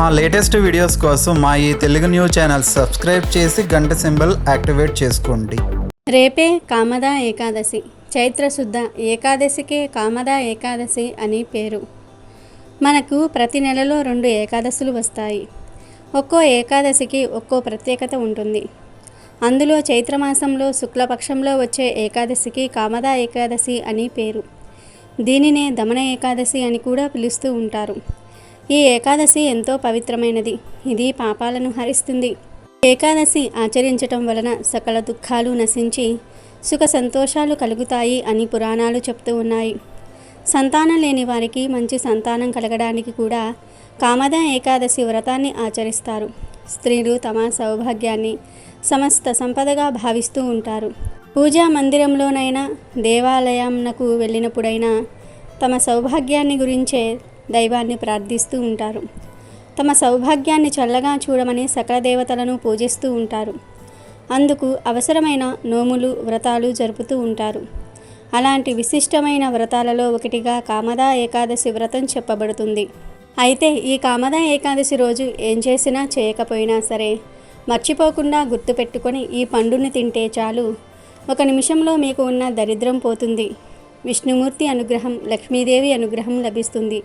మా latest videos కోసం మా ఈ తెలుగు న్యూస్ ఛానల్ సబ్స్క్రైబ్ చేసి గంట సింబల్ యాక్టివేట్ చేసుకోండి. రేపే కామదా ఏకాదశి చైత్ర శుద్ధ ఏకాదశికే కామదా ఏకాదశి అని పేరు. మనకు ప్రతి నెలలో రెండు ఏకాదశులు వస్తాయి. ఒక్కో ఏకాదశికి ఒక్కో ప్రత్యేకత ఉంటుంది. అందులో చైత్రమాసంలో శుక్లపక్షంలో వచ్చే ఏకాదశికి కామదా ఏకాదశి అని పేరు. దీనినే దమన ఏకాదశి అని కూడా పిలుస్తూ ఉంటారు. ఈ ఏకాదశి ఎంతో పవిత్రమైనది. ఇది పాపాలను హరిస్తుంది. ఏకాదశి ఆచరించటం వలన సకల దుఃఖాలు నశించి సుఖ సంతోషాలు కలుగుతాయి అని పురాణాలు చెప్తూ ఉన్నాయి. సంతానం లేని వారికి మంచి సంతానం కలగడానికి కూడా కామద ఏకాదశి వ్రతాన్ని ఆచరిస్తారు. స్త్రీలు తమ సౌభాగ్యాన్ని సమస్త సంపదగా భావిస్తూ ఉంటారు. పూజా మందిరంలోనైనా దేవాలయంనకు వెళ్ళినప్పుడైనా తమ సౌభాగ్యాన్ని గురించే దైవాన్ని ప్రార్థిస్తూ ఉంటారు. తమ సౌభాగ్యాన్ని చల్లగా చూడమని సకల దేవతలను పూజిస్తూ ఉంటారు. అందుకు అవసరమైన నోములు వ్రతాలు జరుపుతూ ఉంటారు. అలాంటి విశిష్టమైన వ్రతాలలో ఒకటిగా కామదా ఏకాదశి వ్రతం చెప్పబడుతుంది. అయితే ఈ కామదా ఏకాదశి రోజు ఏం చేసినా చేయకపోయినా సరే మర్చిపోకుండా గుర్తుపెట్టుకొని ఈ పండుని తింటే చాలు. ఒక నిమిషంలో మీకు ఉన్న దరిద్రం పోతుంది. విష్ణుమూర్తి అనుగ్రహం లక్ష్మీదేవి అనుగ్రహం లభిస్తుంది.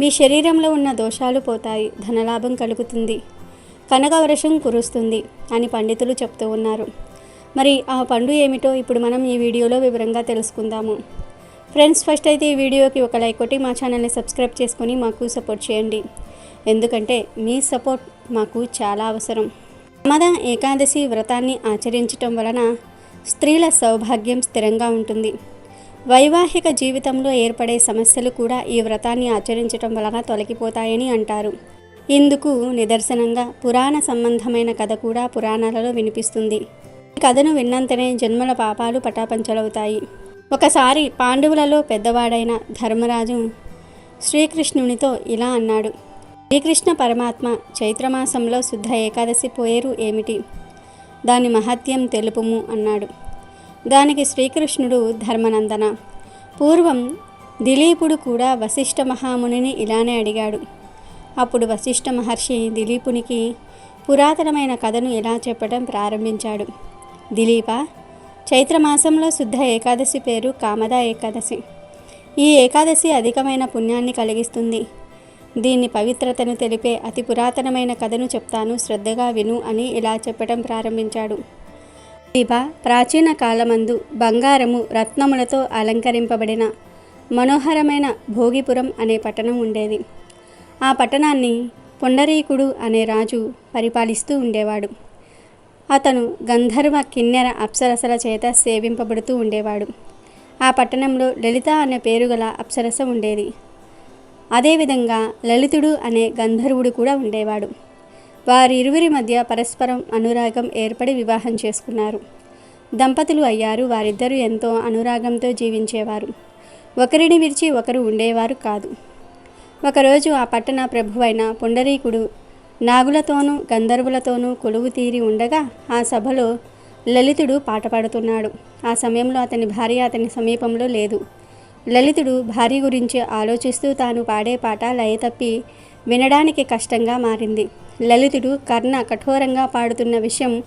మీ శరీరంలో ఉన్న దోషాలు పోతాయి ధనలాభం కలుగుతుంది కనక వర్షం కురుస్తుంది అని పండితులు చెప్తూ ఉన్నారు. మరి ఆ పండు ఏమిటో ఇప్పుడు మనం ఈ వీడియోలో వివరంగా తెలుసుకుందాము. ఫ్రెండ్స్ ఫస్ట్ అయితే ఈ వీడియోకి ఒక లైక్ కొట్టి మా ఛానల్ని సబ్స్క్రైబ్ చేసుకొని మాకు సపోర్ట్ చేయండి. ఎందుకంటే మీ సపోర్ట్ మాకు చాలా అవసరం. మద ఏకాదశి వ్రతాన్ని ఆచరించటం వలన స్త్రీల సౌభాగ్యం స్థిరంగా ఉంటుంది. వైవాహిక జీవితంలో ఏర్పడే సమస్యలు కూడా ఈ వ్రతాన్ని ఆచరించటం వలన తొలగిపోతాయని అంటారు. ఇందుకు నిదర్శనంగా పురాణ సంబంధమైన కథ కూడా పురాణాలలో వినిపిస్తుంది. ఈ కథను విన్నంతనే జన్మల పాపాలు పటాపంచలవుతాయి. ఒకసారి పాండవులలో పెద్దవాడైన ధర్మరాజు శ్రీకృష్ణునితో ఇలా అన్నాడు. శ్రీకృష్ణ పరమాత్మ చైత్రమాసంలో శుద్ధ ఏకాదశి పోయేరు ఏమిటి? దాని మహత్యం తెలుపుము అన్నాడు. దానికి శ్రీకృష్ణుడు ధర్మనందన. పూర్వం దిలీపుడు కూడా వశిష్ఠ మహామునిని ఇలానే అడిగాడు. అప్పుడు వశిష్ఠ మహర్షి దిలీపునికి పురాతనమైన కథను ఇలా చెప్పడం ప్రారంభించాడు. దిలీప చైత్రమాసంలో శుద్ధ ఏకాదశి పేరు కామద ఏకాదశి. ఈ ఏకాదశి అధికమైన పుణ్యాన్ని కలిగిస్తుంది. దీన్ని పవిత్రతను తెలిపే అతి పురాతనమైన కథను చెప్తాను శ్రద్ధగా విను అని ఇలా చెప్పడం ప్రారంభించాడు. దీప ప్రాచీన కాలమందు బంగారము రత్నములతో అలంకరింపబడిన మనోహరమైన భోగిపురం అనే పట్టణం ఉండేది. ఆ పట్టణాన్ని పొండరీకుడు అనే రాజు పరిపాలిస్తూ ఉండేవాడు. అతను గంధర్వ కిన్నెర అప్సరసల చేత సేవింపబడుతూ ఉండేవాడు. ఆ పట్టణంలో లలిత అనే పేరు గల అప్సరస ఉండేది. అదేవిధంగా లలితుడు అనే గంధర్వుడు కూడా ఉండేవాడు. వారిరువురి మధ్య పరస్పరం అనురాగం ఏర్పడి వివాహం చేసుకున్నారు. దంపతులు అయ్యారు. వారిద్దరూ ఎంతో అనురాగంతో జీవించేవారు. ఒకరిని విడిచి ఒకరు ఉండేవారు కాదు. ఒకరోజు ఆ పట్టణ ప్రభువైన పుండరీకుడు నాగులతోనూ గంధర్వులతోనూ కొలువు తీరి ఉండగా ఆ సభలో లలితుడు పాట పాడుతున్నాడు. ఆ సమయంలో అతని భార్య అతని సమీపంలో లేదు. లలితుడు భార్య గురించి ఆలోచిస్తూ తాను పాడే పాట లయ తప్పి వినడానికి కష్టంగా మారింది. లలితుడు కర్ణ కఠోరంగా పాడుతున్న విషయం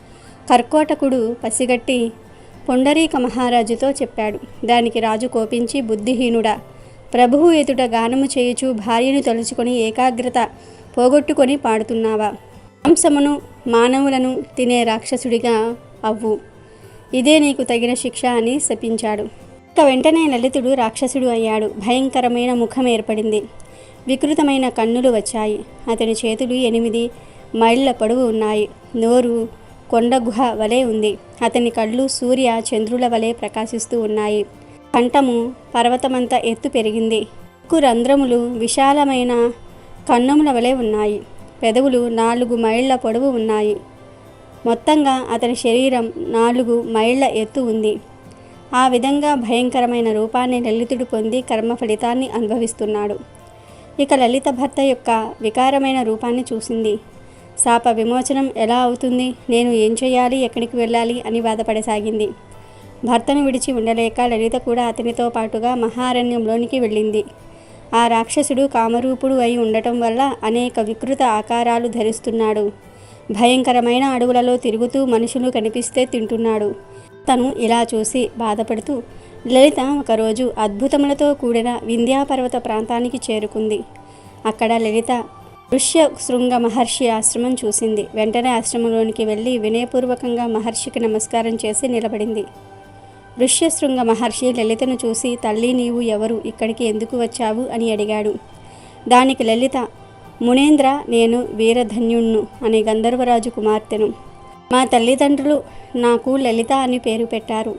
కర్కోటకుడు పసిగట్టి పొండరీక మహారాజుతో చెప్పాడు. దానికి రాజు కోపించి బుద్ధిహీనుడా ప్రభువు ఎదుట గానము చేయుచు భార్యను తలుచుకొని ఏకాగ్రత పోగొట్టుకొని పాడుతున్నావా? మాంసమును మానవులను తినే రాక్షసుడిగా అవ్వు. ఇదే నీకు తగిన శిక్ష అని శపించాడు. ఇక వెంటనే లలితుడు రాక్షసుడు అయ్యాడు. భయంకరమైన ముఖం ఏర్పడింది. వికృతమైన కన్నులు వచ్చాయి. అతని చేతులు ఎనిమిది మైళ్ళ పొడవు ఉన్నాయి. నోరు కొండ గుహ వలె ఉంది. అతని కళ్ళు సూర్య చంద్రుల వలె ప్రకాశిస్తూ ఉన్నాయి. కంఠము పర్వతమంత ఎత్తు పెరిగింది. ముక్కు రంధ్రములు విశాలమైన కన్నుముల వలె ఉన్నాయి. పెదవులు నాలుగు మైళ్ళ పొడవు ఉన్నాయి. మొత్తంగా అతని శరీరం నాలుగు మైళ్ళ ఎత్తు ఉంది. ఆ విధంగా భయంకరమైన రూపాన్ని లలితుడు పొంది కర్మ ఫలితాన్ని అనుభవిస్తున్నాడు. ఇక లలిత భర్త యొక్క వికారమైన రూపాన్ని చూసింది. శాప విమోచనం ఎలా అవుతుంది? నేను ఏం చేయాలి? ఎక్కడికి వెళ్ళాలి? అని బాధపడసాగింది. భర్తను విడిచి ఉండలేక లలిత కూడా అతనితో పాటుగా మహారణ్యంలోనికి వెళ్ళింది. ఆ రాక్షసుడు కామరూపుడు అయి ఉండటం వల్ల అనేక వికృత ఆకారాలు ధరిస్తున్నాడు. భయంకరమైన అడవులలో తిరుగుతూ మనుషులు కనిపిస్తే తింటున్నాడు. తను ఇలా చూసి బాధపడుతూ లలిత ఒకరోజు అద్భుతములతో కూడిన వింధ్యాపర్వత ప్రాంతానికి చేరుకుంది. అక్కడ లలిత ఋష్య శృంగ మహర్షి ఆశ్రమం చూసింది. వెంటనే ఆశ్రమంలోనికి వెళ్ళి వినయపూర్వకంగా మహర్షికి నమస్కారం చేసి నిలబడింది. ఋష్యశృంగ మహర్షి లలితను చూసి తల్లి నీవు ఎవరు? ఇక్కడికి ఎందుకు వచ్చావు? అని అడిగాడు. దానికి లలిత మునేంద్ర నేను వీరధన్యుణ్ణు అనే గంధర్వరాజు కుమార్తెను. మా తల్లిదండ్రులు నాకు లలిత అని పేరు పెట్టారు.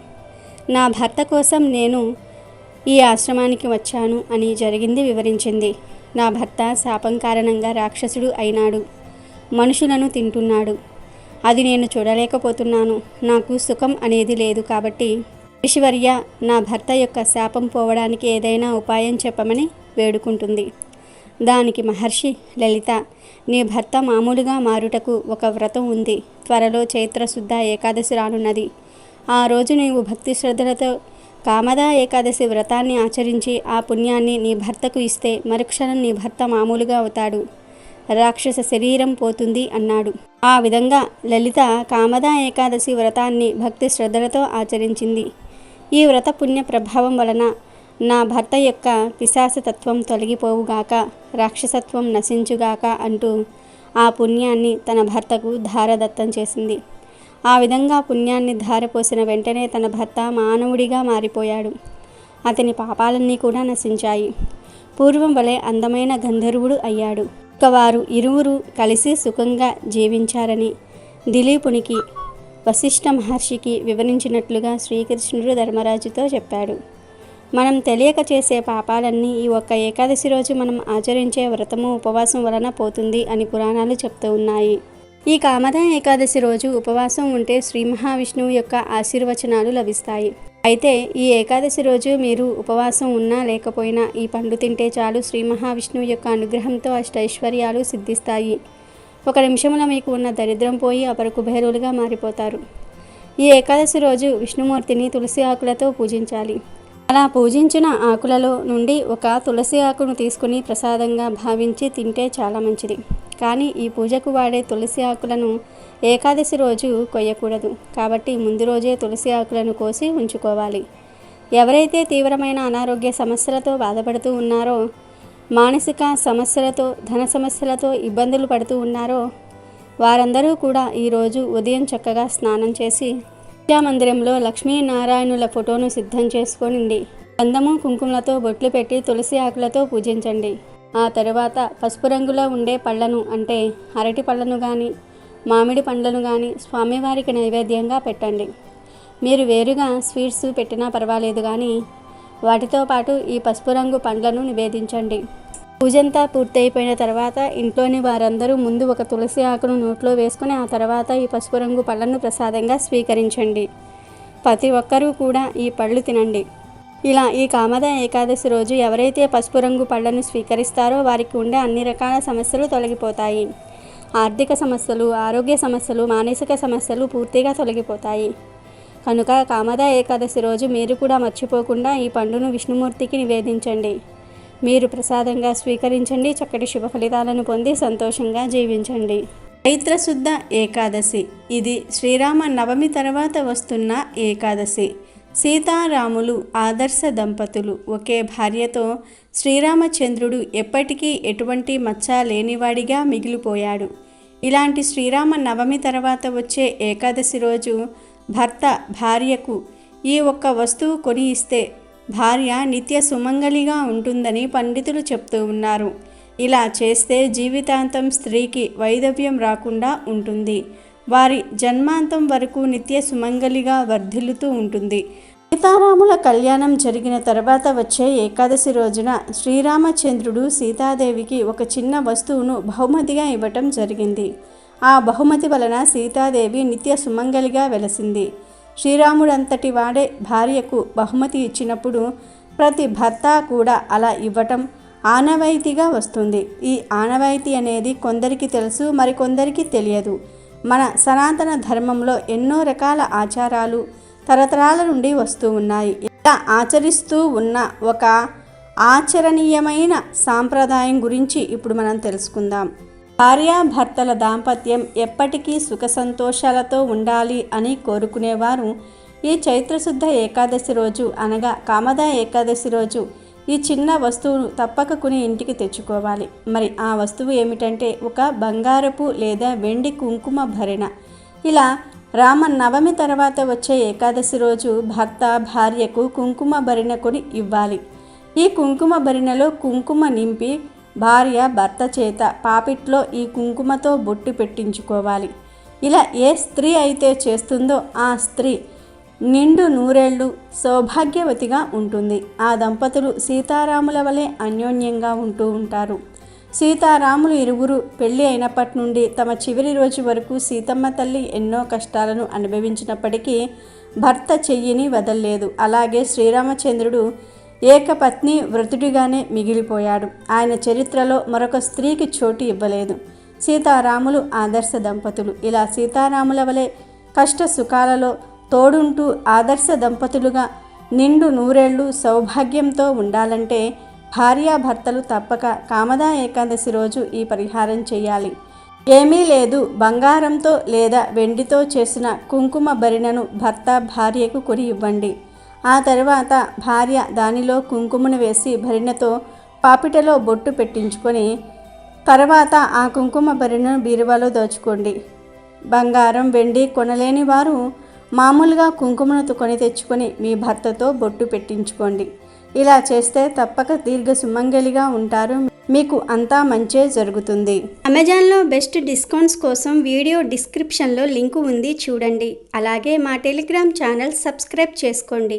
నా భర్త కోసం నేను ఈ ఆశ్రమానికి వచ్చాను అని జరిగింది వివరించింది. నా భర్త శాపం కారణంగా రాక్షసుడు అయినాడు. మనుషులను తింటున్నాడు. అది నేను చూడలేకపోతున్నాను. నాకు సుఖం అనేది లేదు కాబట్టి ఈశ్వర్య నా భర్త యొక్క శాపం పోవడానికి ఏదైనా ఉపాయం చెప్పమని వేడుకుంటుంది. దానికి మహర్షి లలిత నీ భర్త మామూలుగా మారుటకు ఒక వ్రతం ఉంది. త్వరలో చైత్రశుద్ధ ఏకాదశి రానున్నది. ఆ రోజు నీవు భక్తి శ్రద్ధలతో కామదా ఏకాదశి వ్రతాన్ని ఆచరించి ఆ పుణ్యాన్ని నీ భర్తకు ఇస్తే మరుక్షణం నీ భర్త మామూలుగా అవుతాడు. రాక్షస శరీరం పోతుంది అన్నాడు. ఆ విధంగా లలిత కామదా ఏకాదశి వ్రతాన్ని భక్తి శ్రద్ధలతో ఆచరించింది. ఈ వ్రత పుణ్య ప్రభావం వలన నా భర్త యొక్క పిశాసతత్వం తొలగిపోవుగాక రాక్షసత్వం నశించుగాక అంటూ ఆ పుణ్యాన్ని తన భర్తకు ధారదత్తం చేసింది. ఆ విధంగా పుణ్యాన్ని ధారపోసిన వెంటనే తన భర్త మానవుడిగా మారిపోయాడు. అతని పాపాలన్నీ కూడా నశించాయి. పూర్వం వలె అందమైన గంధర్వుడు అయ్యాడు. ఇక వారు ఇరువురు కలిసి సుఖంగా జీవించారని దిలీపునికి వశిష్ఠ మహర్షికి వివరించినట్లుగా శ్రీకృష్ణుడు ధర్మరాజుతో చెప్పాడు. మనం తెలియక చేసే పాపాలన్నీ ఈ ఒక్క ఏకాదశి రోజు మనం ఆచరించే వ్రతము ఉపవాసం వలన పోతుంది అని పురాణాలు చెప్తూ ఉన్నాయి. ఈ కామద ఏకాదశి రోజు ఉపవాసం ఉంటే శ్రీ మహావిష్ణువు యొక్క ఆశీర్వచనాలు లభిస్తాయి. అయితే ఈ ఏకాదశి రోజు మీరు ఉపవాసం ఉన్నా లేకపోయినా ఈ పండు తింటే చాలు శ్రీ మహావిష్ణువు యొక్క అనుగ్రహంతో అష్టైశ్వర్యాలు సిద్ధిస్తాయి. ఒక నిమిషంలో మీకు ఉన్న దరిద్రం పోయి అపర కుబేరులుగా మారిపోతారు. ఈ ఏకాదశి రోజు విష్ణుమూర్తిని తులసి ఆకులతో పూజించాలి. అలా పూజించిన ఆకులలో నుండి ఒక తులసి ఆకును తీసుకుని ప్రసాదంగా భావించి తింటే చాలా మంచిది. కానీ ఈ పూజకు వాడే తులసి ఆకులను ఏకాదశి రోజు కొయ్యకూడదు. కాబట్టి ముందు రోజే తులసి ఆకులను కోసి ఉంచుకోవాలి. ఎవరైతే తీవ్రమైన అనారోగ్య సమస్యలతో బాధపడుతూ ఉన్నారో మానసిక సమస్యలతో ధన సమస్యలతో ఇబ్బందులు పడుతూ ఉన్నారో వారందరూ కూడా ఈరోజు ఉదయం చక్కగా స్నానం చేసి విద్యామందిరంలో లక్ష్మీనారాయణుల ఫోటోను సిద్ధం చేసుకోనండి గంధము కుంకుమలతో బొట్లు పెట్టి తులసి ఆకులతో పూజించండి. ఆ తరువాత పసుపు రంగులో ఉండే పళ్ళను అంటే అరటి పళ్ళను కానీ మామిడి పండ్లను కానీ స్వామివారికి నైవేద్యంగా పెట్టండి. మీరు వేరుగా స్వీట్స్ పెట్టినా పర్వాలేదు కానీ వాటితో పాటు ఈ పసుపు రంగు పండ్లను నివేదించండి. పూజంతా పూర్తయిపోయిన తర్వాత ఇంట్లోని వారందరూ ముందు ఒక తులసి ఆకును నోట్లో వేసుకుని ఆ తర్వాత ఈ పసుపు రంగు పళ్ళను ప్రసాదంగా స్వీకరించండి. ప్రతి ఒక్కరూ కూడా ఈ పళ్ళు తినండి. ఇలా ఈ కామద ఏకాదశి రోజు ఎవరైతే పసుపు రంగు పళ్ళను స్వీకరిస్తారో వారికి ఉండే అన్ని రకాల సమస్యలు తొలగిపోతాయి. ఆర్థిక సమస్యలు ఆరోగ్య సమస్యలు మానసిక సమస్యలు పూర్తిగా తొలగిపోతాయి. కనుక కామద ఏకాదశి రోజు మీరు కూడా మర్చిపోకుండా ఈ పండును విష్ణుమూర్తికి నివేదించండి. మీరు ప్రసాదంగా స్వీకరించండి. చక్కటి శుభ ఫలితాలను పొంది సంతోషంగా జీవించండి. చైత్రశుద్ధ ఏకాదశి. ఇది శ్రీరామ నవమి తర్వాత వస్తున్న ఏకాదశి. సీతారాములు ఆదర్శ దంపతులు ఒకే భార్యతో శ్రీరామచంద్రుడు ఎప్పటికీ ఎటువంటి మచ్చ లేనివాడిగా మిగిలిపోయాడు. ఇలాంటి శ్రీరామ నవమి తర్వాత వచ్చే ఏకాదశి రోజు భర్త భార్యకు ఈ ఒక్క వస్తువు కొని ఇస్తే భార్య నిత్య సుమంగలిగా ఉంటుందని పండితులు చెప్తూ ఉన్నారు. ఇలా చేస్తే జీవితాంతం స్త్రీకి వైదవ్యం రాకుండా ఉంటుంది. వారి జన్మాంతం వరకు నిత్య సుమంగలిగా వర్ధిల్లుతూ ఉంటుంది. సీతారాముల కళ్యాణం జరిగిన తర్వాత వచ్చే ఏకాదశి రోజున శ్రీరామచంద్రుడు సీతాదేవికి ఒక చిన్న వస్తువును బహుమతిగా ఇవ్వటం జరిగింది. ఆ బహుమతి వలన సీతాదేవి నిత్య సుమంగలిగా వెలసింది. శ్రీరాముడంతటి వాడే భార్యకు బహుమతి ఇచ్చినప్పుడు ప్రతి భర్త కూడా అలా ఇవ్వటం ఆనవాయితీగా వస్తుంది. ఈ ఆనవాయితీ అనేది కొందరికి తెలుసు మరికొందరికి తెలియదు. మన సనాతన ధర్మంలో ఎన్నో రకాల ఆచారాలు తరతరాల నుండి వస్తూ ఉన్నాయి. ఇలా ఆచరిస్తూ ఉన్న ఒక ఆచరణీయమైన సాంప్రదాయం గురించి ఇప్పుడు మనం తెలుసుకుందాం. భార్యాభర్తల దాంపత్యం ఎప్పటికీ సుఖ సంతోషాలతో ఉండాలి అని కోరుకునేవారు. ఈ చైత్రశుద్ధ ఏకాదశి రోజు అనగా కామదా ఏకాదశి రోజు ఈ చిన్న వస్తువును తప్పక కొని ఇంటికి తెచ్చుకోవాలి. మరి ఆ వస్తువు ఏమిటంటే ఒక బంగారపు లేదా వెండి కుంకుమ భరిణ. ఇలా రామ నవమి తర్వాత వచ్చే ఏకాదశి రోజు భర్త భార్యకు కుంకుమ భరిణ కొని ఇవ్వాలి. ఈ కుంకుమ భరిణలో కుంకుమ నింపి భార్య భర్త చేత పాపిట్లో ఈ కుంకుమతో బొట్టు పెట్టించుకోవాలి. ఇలా ఏ స్త్రీ అయితే చేస్తుందో ఆ స్త్రీ నిండు నూరేళ్ళు సౌభాగ్యవతిగా ఉంటుంది. ఆ దంపతులు సీతారాముల వలె అన్యోన్యంగా ఉంటూ ఉంటారు. సీతారాములు ఇరువురు పెళ్ళి అయినప్పటి నుండి తమ చివరి రోజు వరకు సీతమ్మ తల్లి ఎన్నో కష్టాలను అనుభవించినప్పటికీ భర్త చెయ్యిని వదల్లేదు. అలాగే శ్రీరామచంద్రుడు ఏకపత్ని వృతుడిగానే మిగిలిపోయాడు. ఆయన చరిత్రలో మరొక స్త్రీకి చోటు ఇవ్వలేదు. సీతారాములు ఆదర్శ దంపతులు. ఇలా సీతారాముల వలె కష్ట సుఖాలలో తోడుంటూ ఆదర్శ దంపతులుగా నిండు నూరేళ్ళు సౌభాగ్యంతో ఉండాలంటే భార్యాభర్తలు తప్పక కామదా ఏకాదశి రోజు ఈ పరిహారం చేయాలి. ఏమీ లేదు. బంగారంతో లేదా వెండితో చేసిన కుంకుమ భరిణను భర్త భార్యకు కొని ఇవ్వండి. ఆ తర్వాత భార్య దానిలో కుంకుమను వేసి భరిణతో పాపిటలో బొట్టు పెట్టించుకొని తర్వాత ఆ కుంకుమ భరిణను బీరువాలో దోచుకోండి. బంగారం వెండి కొనలేని వారు మామూలుగా కుంకుమను కొని తెచ్చుకొని మీ భర్తతో బొట్టు పెట్టించుకోండి. ఇలా చేస్తే తప్పక దీర్ఘ సుమంగలిగా ఉంటారు. మీకు అంతా మంచే జరుగుతుంది. అమెజాన్లో బెస్ట్ డిస్కౌంట్స్ కోసం వీడియో డిస్క్రిప్షన్లో లింకు ఉంది చూడండి. అలాగే మా టెలిగ్రామ్ ఛానల్ సబ్స్క్రైబ్ చేసుకోండి.